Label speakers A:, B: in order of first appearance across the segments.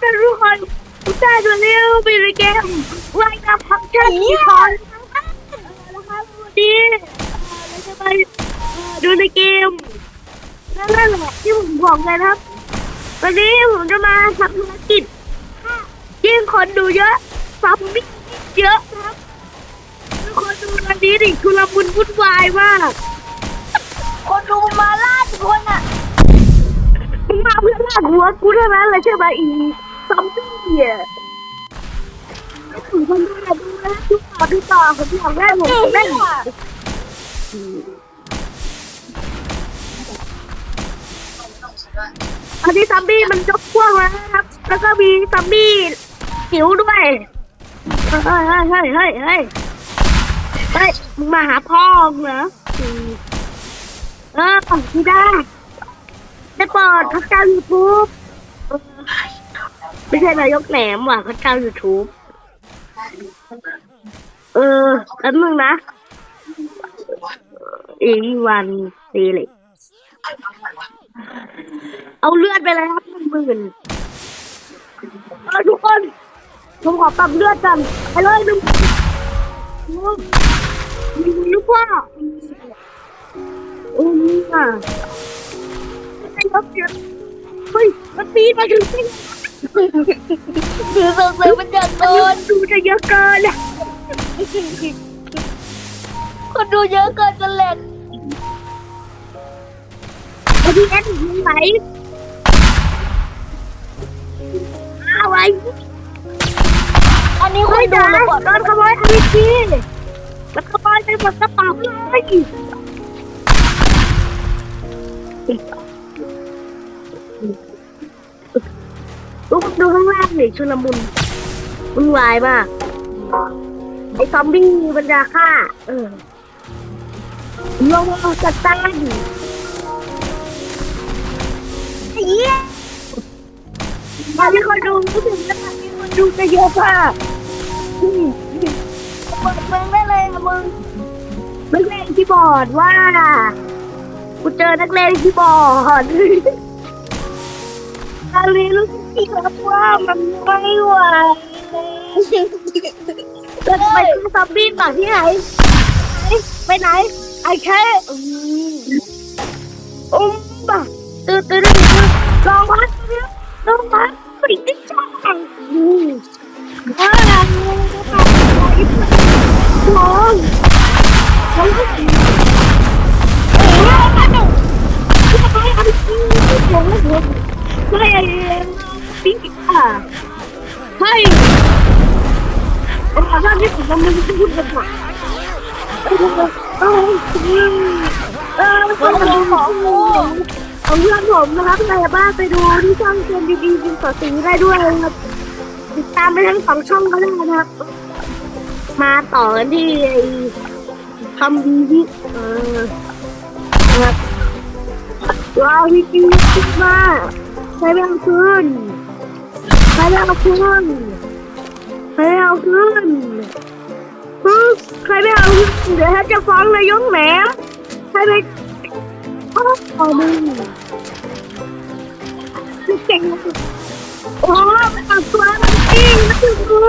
A: ท่านทุกคนทุกท่านมาเร็วไปในเกมไล่กับพักเช่นที่คอนนะครับวันนี้เราจะไปดูในเกมนั่นแหละที่ผมบอกเลยนะครับ วันนี้ผมจะมาทำภารกิจยิ่งคนดูเยอะซัมมิ่งเยอะครับทุกคนดูวันนี้ดิชุลมุนวุ่นวายมาก
B: คนดูมาล่าทุกคนอะ
A: มึงมาเพื่อลากหัวกูเท่านั้นเลยใช่ไหมอี ซัมบี้อะถึงคนดูนะดูนะดูต่อดูต่อผมอยากได้ผมอยากได้อันนี้ซัมบี้มันยกพวกแล้วครับ แล้วก็มีซัมบี้หิวด้วย เฮ้ยเฮ้ยเฮ้ยเฮ้ยเฮ้ยเฮ้ยมึงมาหาพ่อมึงเหรอเออพี่ได้ได้เปิดพระเจ้ายูทูบ ไม่ใช่นายกแหนมว่ะพระเจ้ายูทูบเออแป๊บนึงนะอีวันซีเล็กเอาเลือดไปเลยครับหนึ่งหมื่นเออทุกคนผมขอปรับเลือดกันไปเลยหนึ่งลูกพ่อโอ้ยอะไม่รับเสียงเฮ้ยมันปีนมาถึงที่
B: คือสงสัยมันจะโดน
A: ดูจะเยอะเกินอะ
B: คนดูเยอะเกินกันแหละ
A: ไอ้ที่แอนยิงไหนเอาไว้
B: อันนี้ค
A: เฮ้
B: น
A: ย
B: ดู
A: จ้า
B: มาก่อน
A: โดนขโมยไอทีแล้วขโมยไปหมดกระเป๋าเลย ดูดูข้างล่างหน่ชุลมุนวุ่นวายมาก ไอ้ซอมบี้มันจะฆ่า เออลงเอาจัดตั้งไอเหี้ยตอนที่คนดูรู้สึกว่ามีคนดูจะเยอะมาก
B: เปิดเพลงได้เลยนะมึง
A: นักเลงที่บอร์ดว่า กูเจอนักเลงที่บอร์ด อนนี้รู้สึกที่ครับว่ามันไม่ไหวจะไปฆ่าซอมบี้ต่อที่ไหน ไปไหน ไอ้แค่อุ้มบะตื่นตื่นตื่นลองพัดลองพัดปริ้งจ้าอืมอ่าลอง ขอโทษที่ผมทำมันพูดกันหมดเออเออ
B: คนดูของกู
A: ของเพื่อนผมนะครับใครบ้างไปดูที่ช่องเกมดีๆจิงสดสีได้ด้วยนะครับติดตามไปทั้งสองช่องก็ได้นะครับ มาต่อกันที่ไอ้คำดีที่เออนะครับว้าวพี่จีคิดมากใช้ไม่เอาคืนใช้ไม่เอาคืนใช้ไม่เอาคืน ใครไม่เอา เดี๋ยวถ้าจะฟ้องนายกแหมใครไปอ้าเอามึงเก่งโอ้มันตัดตัวมันจริงนะคุณครู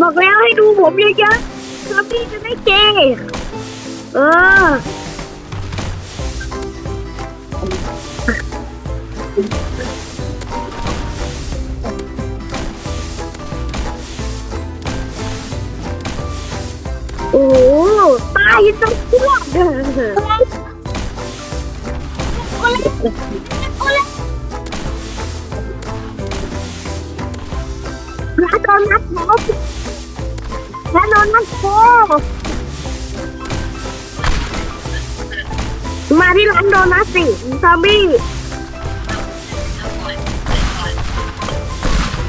A: บอกแล้วให้ดูผมเยอะๆแล้วพี่จะได้เก่งเออ โอ้ตายจังพวกเด้อ
B: โอ้ยโอ้ย
A: ร้านโดนัทหมอร้านโดนัทโคมาที่ร้านโดนัทสิซอมบี้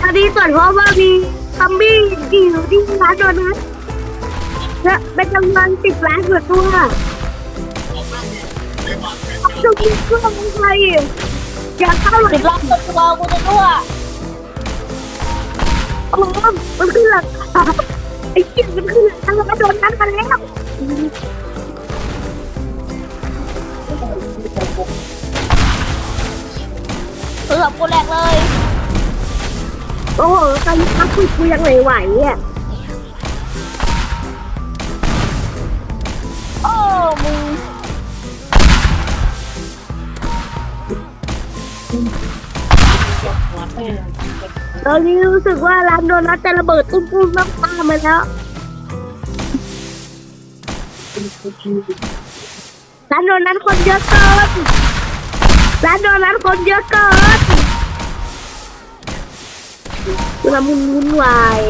A: ตอนนี้ตรวจพบว่ามีซอมบี้อยู่ที่ร้านโดนัท และเป็นจำนวนสิบล้านกว่าตัวจะกินเครื่องมือใครอย่าเข้าหลั
B: สิ
A: ง
B: บล้านตัวกูจะรั่ว
A: โอ้มันคือหลักฐานไอ้เหี้ยมันคือหลักฐานแล้วก็โดนนัดมาแล้ว
B: ศัพท์กูแหลกเลย
A: โอ้โหตอนนี้พักคุยคุยยังไหวไหวอะ ตอนนี้รู้สึกว่าร้านโดนัทจะระเบิดตุ้มๆน้ำตามาแล้วร้านโดนัทคนเยอะเกินร้านโดนัทคนเยอะเกินละมุนวุ่นวาย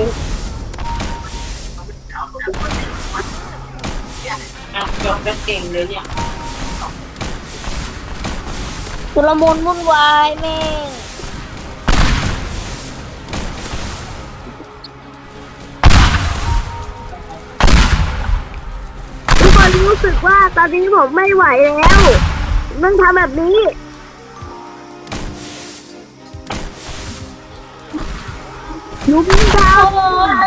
C: อะจบกันเก่งเลยเนี่ย
B: ชุลมุนวุ่นวายแม่ง
A: ทุกคนรู้สึกว่าตอนนี้ผมไม่ไหวแล้วต้องทำแบบนี้ยุ้มดาว
B: โอ้โห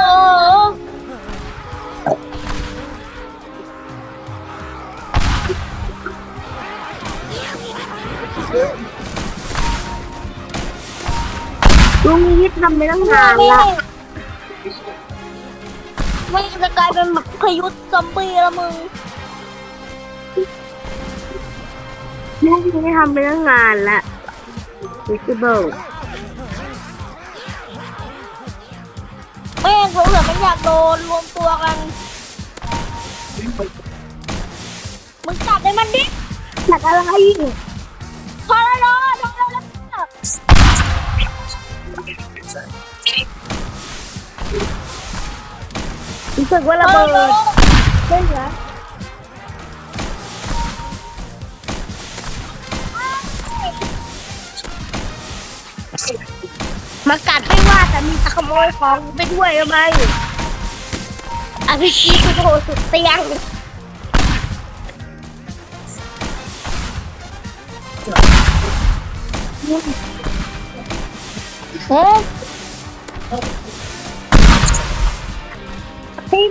A: ลุงนี้ทำไปตั้งนาน
B: แม่
A: ละ
B: งไม่งจะกลายเป็นแบบพายุซอมบี้แล้วมึง
A: ลุงนี้ทำไปตั้งนานละ visible
B: แม่งเขาเหลือมันอยากโดนรวมตัวกัน มึงจับได้มันดิ
A: จากอะไร
B: พอแล้วเนาะพอแล้วแล้ว
A: รู้สึกว่าระเบิดใช่ไหมมากัดไม่ว่าแต่มีตะขโมยของไปด้วยทำไมอภิชีคือโทรสุดเตียง
B: เฮ้
A: Oh. Tem